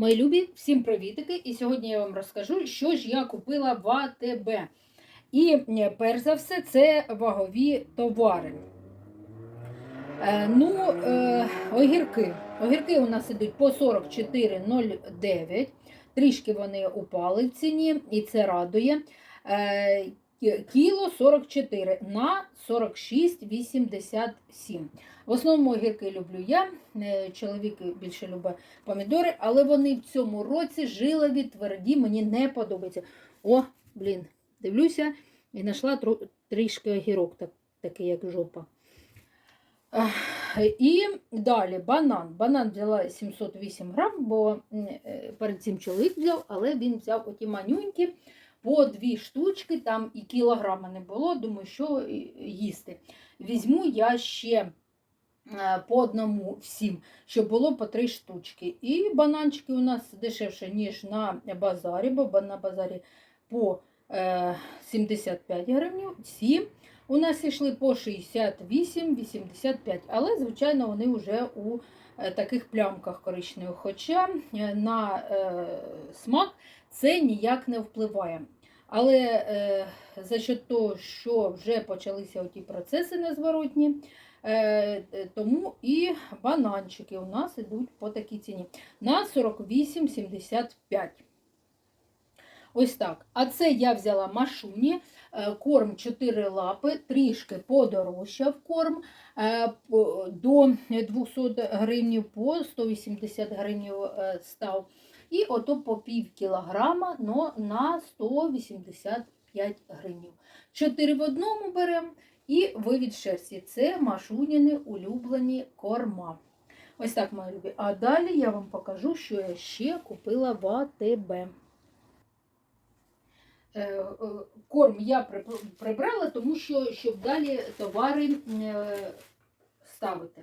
Мої любі, всім привітики! І сьогодні я вам розкажу, що ж я купила в АТБ. І е, перш за все, це вагові товари. Е, ну, е, огірки. Огірки у нас ідуть по 44,09. Трішки вони упали в ціні, і це радує. Е, кіло 44 на 46,87. В основному огірки люблю я. е, Чоловік більше любить помідори, але вони в цьому році жилові, тверді, мені не подобаються. О, блін, дивлюся і знайшла трішки огірок, так, такий як жопа. І далі банан. Банан взяла 708 грам, бо е, перед цим чоловік взяв, але він взяв оті манюнькі по дві штучки, там і кілограма не було, думаю, що їсти. Візьму я ще е, по одному всім, щоб було по три штучки. І бананчики у нас дешевше, ніж на базарі, бо на базарі по е, 75 гривень. Ці у нас йшли по 68-85, але, звичайно, вони вже у таких плямках коричневих. Хоча е, на е, смак це ніяк не впливає. Але е, за що того, що вже почалися ті процеси незворотні, е, е, тому і бананчики у нас йдуть по такій ціні на 48,75. Ось так. А це я взяла машуні, е, корм 4 лапи, трішки подорожчав корм е, до 200 гривень, по 180 гривень е, став. І ото по пів кілограма но на 185 гривень. 4 в одному беремо і вивід шерсті. Це машуніни улюблені корма. Ось так, мої любі. А далі я вам покажу, що я ще купила в АТБ. Е, е, Корм я прибрала, тому що щоб далі товари е, ставити.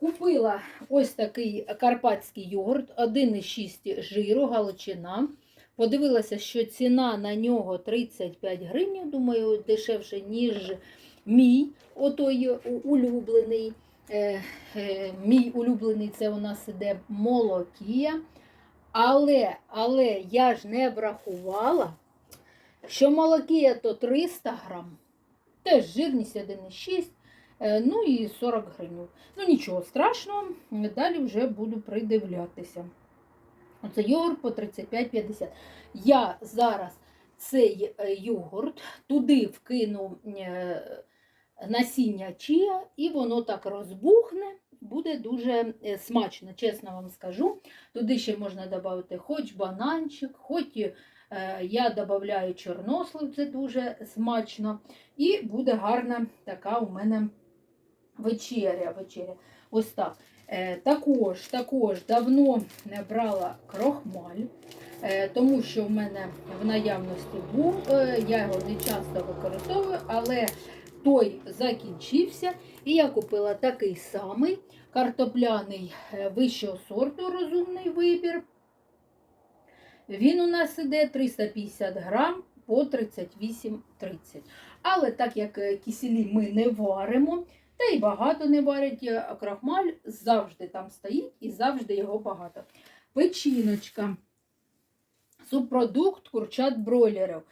Купила ось такий карпатський йогурт, 1,6 жиру, галичина. Подивилася, що ціна на нього 35 гривень, думаю, дешевше, ніж мій отой улюблений. Мій улюблений це у нас іде молокія. Але, але я ж не врахувала, що молокія то 300 грам, теж жирність 1,6, е, ну і 40 гривень. Ну нічого страшного, далі вже буду придивлятися. Оце йогурт по 35,50. Я зараз цей е, йогурт туди вкину е, насіння чия, і воно так розбухне, буде дуже е, смачно, чесно вам скажу. Туди ще можна додати хоч бананчик, хоч е, я додаю чорнослив, це дуже смачно. І буде гарна така у мене вечеря. вечеря. Ось так. Е, також, також давно не брала крохмаль, тому що в мене в наявності був, я його не часто використовую, але той закінчився. І я купила такий самий картопляний е, вищого сорту розумний вибір. Він у нас іде 350 грам по 38,30. Але так як е, кисілі ми не варимо, та й багато не варять, е, крахмаль завжди там стоїть і завжди його багато. Печіночка, субпродукт курчат бройлерів.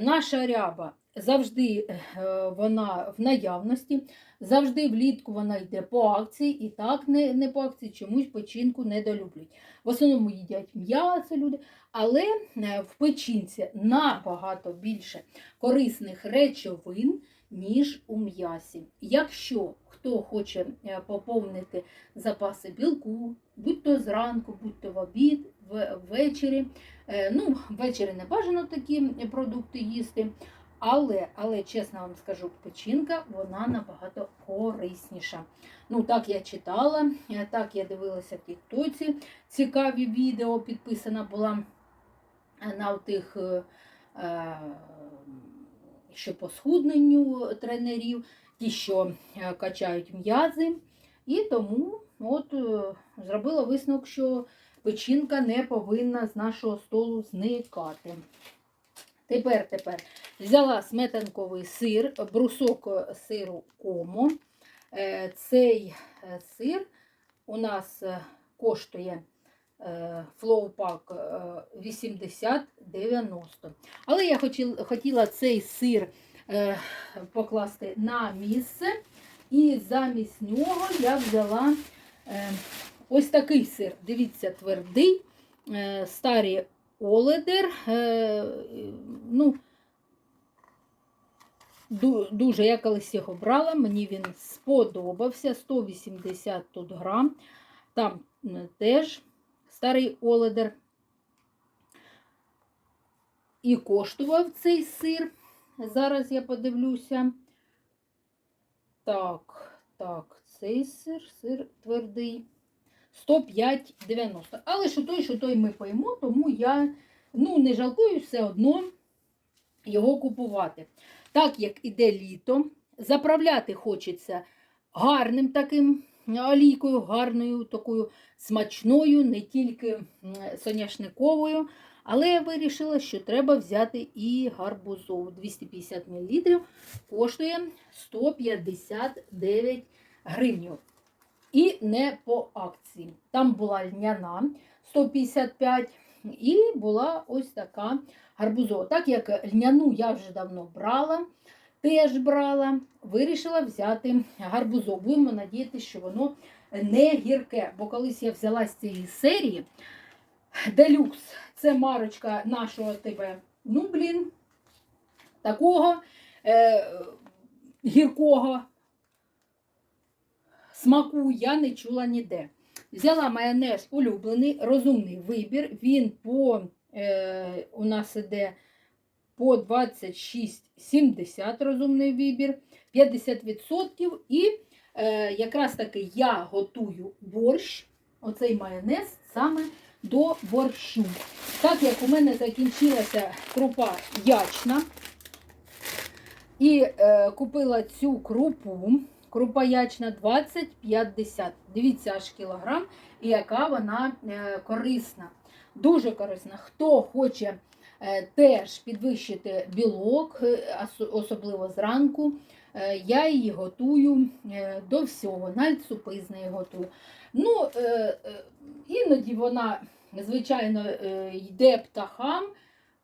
Наша ряба завжди е, вона в наявності, завжди влітку вона йде по акції, і так не, не по акції, чомусь печінку недолюблюють. В основному їдять м'ясо люди, але е, в печінці набагато більше корисних речовин, ніж у м'ясі. Якщо хто хоче е, поповнити запаси білку, будь то зранку, будь то в обід, ввечері. Ну, ввечері не бажано такі продукти їсти. Але, але чесно вам скажу, печінка вона набагато корисніша. Ну, так я читала, е, так я дивилася в Тіктоці. Цікаві відео підписана була е, на тих, е, що по схудненню тренерів, ті, що качають м'язи. І тому от, зробила висновок, що печінка не повинна з нашого столу зникати. Тепер, тепер взяла сметанковий сир, брусок сиру комо. Е, Цей е, сир у нас е, коштує флоупак е, 80-90. Але я хотіла, цей сир покласти на місце. І замість нього я взяла ось такий сир. Дивіться, твердий, старий оледер. Е, ну, дуже я колись його брала, мені він сподобався. 180 тут грам. Там теж старий оледер. І коштував цей сир. Зараз я подивлюся. Так, так, цей сир, сир твердий. 105,90. Але що той, що той ми поїмо, тому я ну, не жалкую все одно його купувати. Так як іде літо, заправляти хочеться гарним таким олійкою, гарною, такою смачною, не тільки соняшниковою. Але я вирішила, що треба взяти і гарбузову. 250 мл коштує 159 гривень. І не по акції. Там була льняна 155 і була ось така гарбузова. Так як льняну я вже давно брала, теж брала, вирішила взяти гарбузову. Будемо надіятися, що воно не гірке. Бо колись я взяла з цієї серії делюкс, це марочка нашого ТВ. Ну, блін, такого е, гіркого смаку я не чула ніде. Взяла майонез улюблений, розумний вибір. Він по е, у нас іде по 26,70 розумний вибір, 50%. І е, якраз таки я готую борщ, оцей майонез саме до борщу. Так як у мене закінчилася крупа ячна, і е, купила цю крупу. Крупа ячна 20-50. Дивіться, аж кілограм, і яка вона е, корисна. Дуже корисна. Хто хоче е, теж підвищити білок, е, особливо зранку, я її готую до всього, навіть супи з неї готую. Ну, іноді вона, звичайно, йде птахам,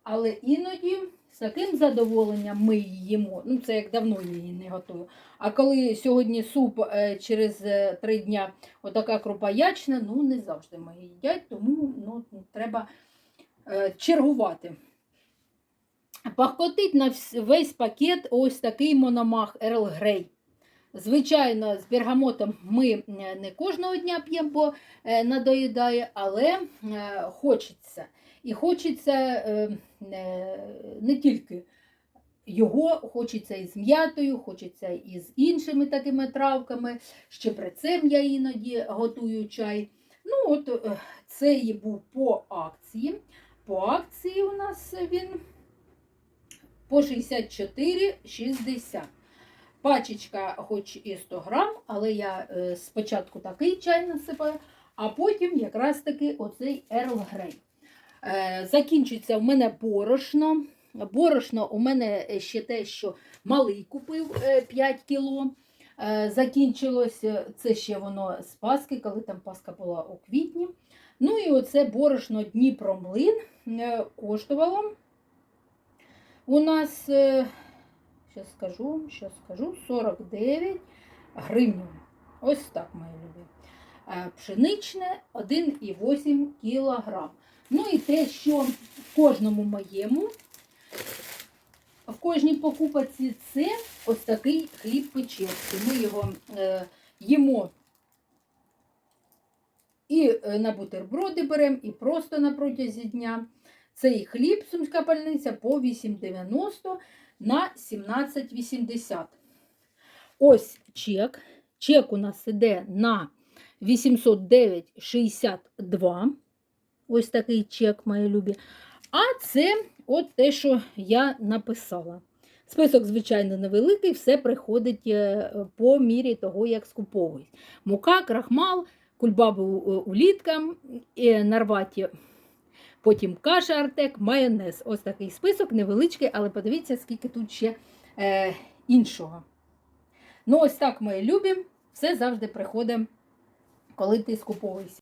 але іноді з таким задоволенням ми її їмо. Ну, це як давно її не готую. А коли сьогодні суп е, через е, три дня отака крупа ячна, ну не завжди ми її їдять, тому ну, треба е, чергувати. Пахкотить на весь пакет ось такий мономах Ерл Грей. Звичайно, з бергамотом ми не кожного дня п'ємо, бо надоїдає, але хочеться. І хочеться е, не, не тільки його, хочеться і з м'ятою, хочеться і з іншими такими травками. Ще прицем я іноді готую чай. Ну, от е, цей був по акції. По акції у нас він по 64,60. Пачечка, хоч і 100 грам, але я е, спочатку такий чай насипаю, а потім якраз таки оцей Ерл Грей. Е, закінчується в мене борошно. Борошно у мене ще те, що малий купив е, 5 кіло. Е, Закінчилось е, це ще воно з Паски, коли там Паска була у квітні. Ну і оце борошно Дніпромлин е, коштувало у нас, е, щас скажу, щас скажу, 49 гривень. Ось так, мої любі. Е, Пшеничне 1,8 кілограм. Ну і те, що в кожному моєму, в кожній покупці це ось такий хліб печерський. Ми його е, їмо і е, на бутерброди беремо, і просто на протязі дня. Цей хліб, сумська пальниця, по 8,90 на 17,80. Ось чек. Чек у нас іде на 809,62. Ось такий чек, мої любі. А це от те, що я написала. Список, звичайно, невеликий, все приходить е, по мірі того, як скуповують. Мука, крахмал, кульбаби у- улітка, е, нарваті, потім каша артек, майонез. Ось такий список невеличкий, але подивіться, скільки тут ще е, іншого. Ну, ось так, мої любі, все завжди приходить коли ти скуповуєшся.